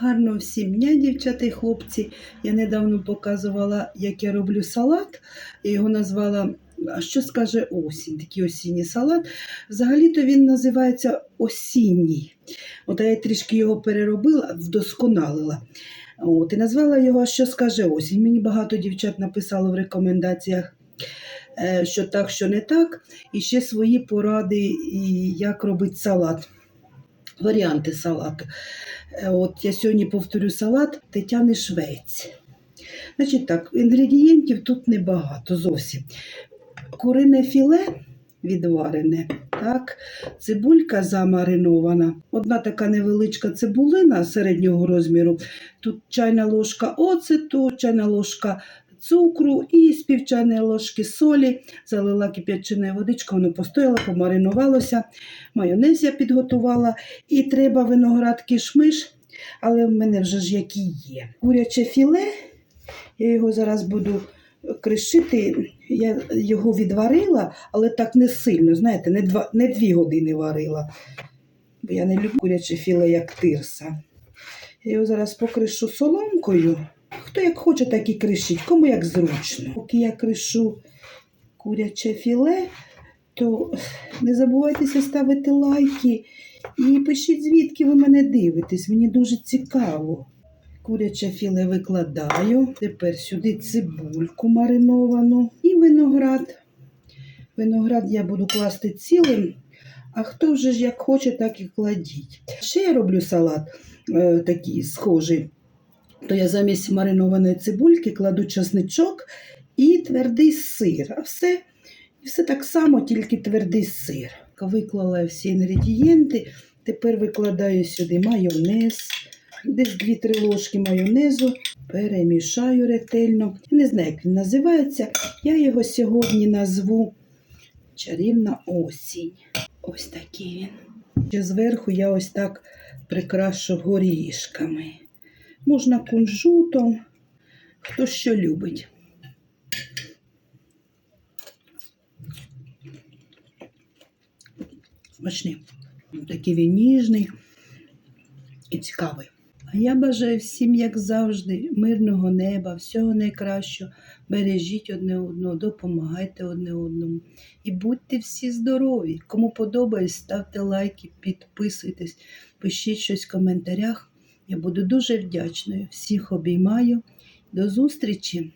Гарного всім дня, дівчата і хлопці. Я недавно показувала, як я роблю салат. Я його назвала А що скаже осінь? Такий осінній салат. Взагалі-то він називається осінній. От я трішки його переробила, вдосконалила. От, і назвала його Що скаже осінь. Мені багато дівчат написало в рекомендаціях, е, що так, що не так. І ще свої поради, як робити салат. Варіанти салату. Е, От я сьогодні повторю салат Тетяни Швець. Значить так, інгредієнтів тут небагато зовсім. Курине філе відварене, так, цибулька замаринована, одна така невеличка цибулина середнього розміру. Тут чайна ложка оцету, чайна ложка цукру і з пів ложки солі. Залила кип'ячиною водичкою, воно постояло, помаринувалося. Майонез я підготувала. І треба виноград кишмиш, але в мене вже ж який є. Куряче філе, я його зараз буду кришити. Я його відварила, але так не сильно, знаєте, не, два, не дві години варила. Бо я не люблю куряче філе, як тирса. Я його зараз покришу соломкою. Хто як хоче, так і кришить, кому як зручно. Поки я кришу куряче філе, то не забувайтеся ставити лайки і пишіть, звідки ви мене дивитесь. Мені дуже цікаво. Куряче філе викладаю. Тепер сюди цибульку мариновану і виноград. Виноград я буду класти цілим, а хто вже ж як хоче, так і кладіть. Ще я роблю салат е, такий схожий. То я замість маринованої цибульки кладу чесничок і твердий сир. А все, і все так само, тільки твердий сир. Виклала всі інгредієнти. Тепер викладаю сюди майонез, десь 2-3 ложки майонезу, перемішаю ретельно. Не знаю, як він називається. Я його сьогодні назву чарівна осінь. Ось такий він. Зверху я ось так прикрашу горішками. Можна кунжутом, хто що любить. Смачний. Такий він ніжний і цікавий. А я бажаю всім, як завжди, мирного неба, всього найкращого. Бережіть одне одного, допомагайте одне одному. І будьте всі здорові. Кому подобається, ставте лайки, підписуйтесь, пишіть щось в коментарях. Я буду дуже вдячною. Всіх обіймаю. До зустрічі!